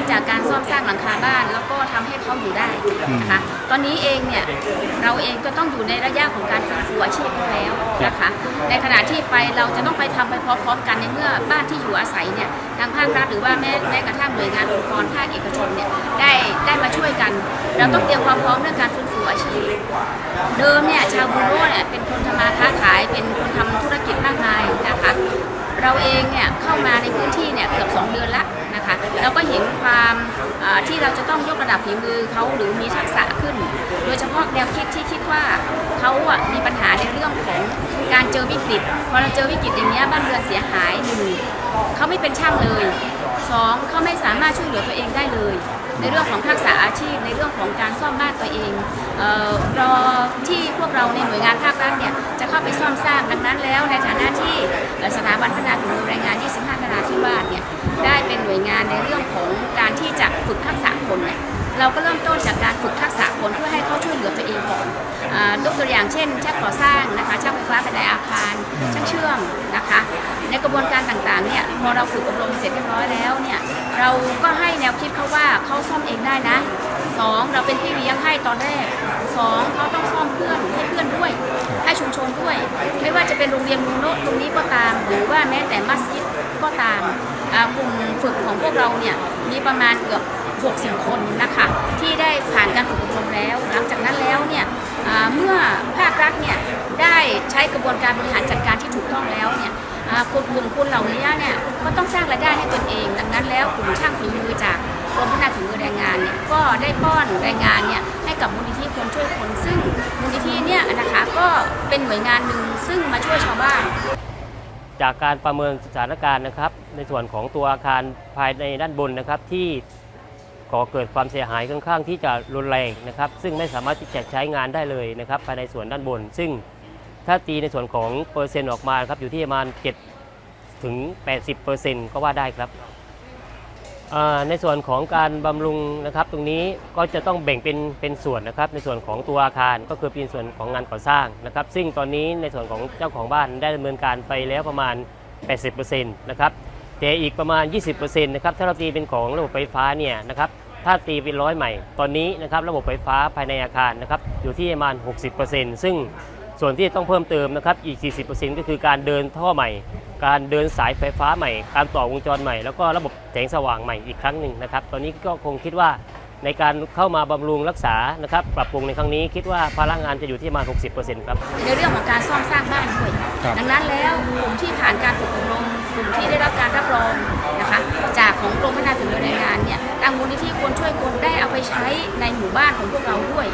นจากการซ่อมสร้างหลังคาบ้าน แล้วก็ทำให้เขาอยู่ได้นะคะตอนนี้เองเนี่ยเราเองก็ต้องอยู่ในระยะของการฟื้นฟูอาชีพเขาแล้วนะคะในขณะที่ไปเราจะต้องไปทำไปพร้อมๆกันในเมื่อบ้านที่อยู่อาศัยเนี่ยทางภาครัฐหรือว่าแม้แม้กระทั่งหน่วยงานองค์กรภาคเอกชนเนี่ยได้ได้มาช่วยกัน เราต้องเตรียมความพร้อมเรื่องการฟื้นฟูอาชีพเดิมเนี่ยชาวบูโรเนี่ยเป็นคนทำมาค้าขายเป็นคนทำธุรกิจมากมายนะคะเราเองเนี่ยเข้ามาใน ที่เราจะต้องยกระดับฝีมือเขาหรือมีทักษะขึ้น โดยเฉพาะแนวคิดที่คิดว่าเขาอะมีปัญหาในเรื่องของการเจอวิกฤตพอเราเจอวิกฤตอย่างเงี้ยบ้านเรือนเสียหายหนึ่งเขาไม่เป็นช่างเลยสองเขาไม่สามารถช่วยเหลือตัวเองได้เลย ในเรื่องของทักษะอาชีพในเรื่องของการซ่อมบ้านตัวเองเออรอที่พวกเราในหน่วยงานภาครัฐเนี่ยจะเข้าไปซ่อมสร้างดังนั้นแล้วในฐานะที่สถาบันพัฒนา น่วยงานในเรื่องของการที่จะฝึกทักษะคนเนี่ยเราก็เริ่มต้นจากการฝึกทักษะคนเพื่อให้เขาช่วยเหลือตัวเองก่อนอ่ายกตัวอย่างเช่นช่างก่อสร้างนะคะช่างไฟฟ้าภายในอาคารช่างเชื่อมนะคะ ในกระบวนการต่างๆเนี่ยพอเราฝึกอบรมเสร็จเรียบร้อยแล้วเนี่ยเราก็ให้แนวคิดเขาว่าเขาซ่อมเองได้นะสองเราเป็นพี่เลี้ยงให้ตอนแรกสองเขาต้องซ่อมเพื่อนให้เพื่อนด้วย ให้ชุมชนด้วย ไม่ว่าจะเป็นโรงเรียนมูโนตรงนี้ก็ตาม หรือว่าแม้แต่มัสยิด ก็ตามกลุ่มฝึกของพวกเราเนี่ยมีประมาณเกือบ60 คนนะคะที่ได้ผ่านการฝึกอบรมแล้ว หลังจากนั้นแล้วเนี่ยเมื่อภาครัฐเนี่ยได้ใช้กระบวนการบริหารจัดการที่ถูกต้องแล้วเนี่ยกลุ่มกลุ่มคนเหล่านี้เนี่ยก็ต้องสร้างรายได้ให้ตนเอง ดังนั้นแล้วกลุ่มช่างฝีมือจากกรมพัฒนาฝีมือแรงงานเนี่ยก็ได้ป้อนแรงงานเนี่ยให้กับมูลนิธิคนช่วยคนซึ่งมูลนิธิเนี่ยนะคะก็เป็นหน่วยงานหนึ่งซึ่งมาช่วยชาวบ้าน จากการประเมินสถานการณ์นะครับ ในส่วนของตัวอาคารภายในด้านบนนะครับที่ก่อเกิดความเสียหายค่อนข้างที่จะรุนแรงนะครับ ซึ่งไม่สามารถที่จะใช้งานได้เลยนะครับภายในส่วนด้านบน ซึ่งถ้าตีในส่วนของเปอร์เซ็นต์ออกมาครับอยู่ที่ประมาณ7ถึง 80เปอร์เซ็นต์ก็ว่าได้ครับ ในส่วนของการบำรุงนะครับตรงนี้ก็จะต้องแบ่งเป็นเป็นส่วนนะครับในส่วนของตัวอาคารก็คือเป็นส่วนของงานก่อสร้างนะครับ ซึ่งตอนนี้ในส่วนของเจ้าของบ้านได้ดำเนินการไปแล้วประมาณ 80%นะครับแต่อีกประมาณ 20%นะครับถ้าเราตีเป็นของระบบไฟฟ้าเนี่ยนะครับถ้าตีเป็นร้อยใหม่ ตอนนี้นะครับระบบไฟฟ้าภายในอาคารนะครับอยู่ที่ประมาณ 60%ซึ่งส่วนที่ต้องเพิ่มเติมนะครับอีก 40%ก็คือการเดินท่อใหม่ การเดินสายไฟฟ้าใหม่ การต่อวงจรใหม่ แล้วก็ระบบแสงสว่างใหม่อีกครั้งหนึ่งนะครับ ตอนนี้ก็คงคิดว่าในการเข้ามาบำรุงรักษานะครับ ปรับปรุงในครั้งนี้คิดว่าพลังงานจะอยู่ที่ประมาณ 60%ครับ ในเรื่องของการซ่อมสร้างบ้านด้วยครับ ดังนั้นแล้วกลุ่มที่ผ่านการฝึกอบรมกลุ่มที่ได้รับการรับรองนะคะ จากของกรมพัฒนาฝีมือแรงงานเนี่ยทางมูลนิธิควรช่วยคนได้เอาไปใช้ในหมู่บ้านของพวกเราด้วย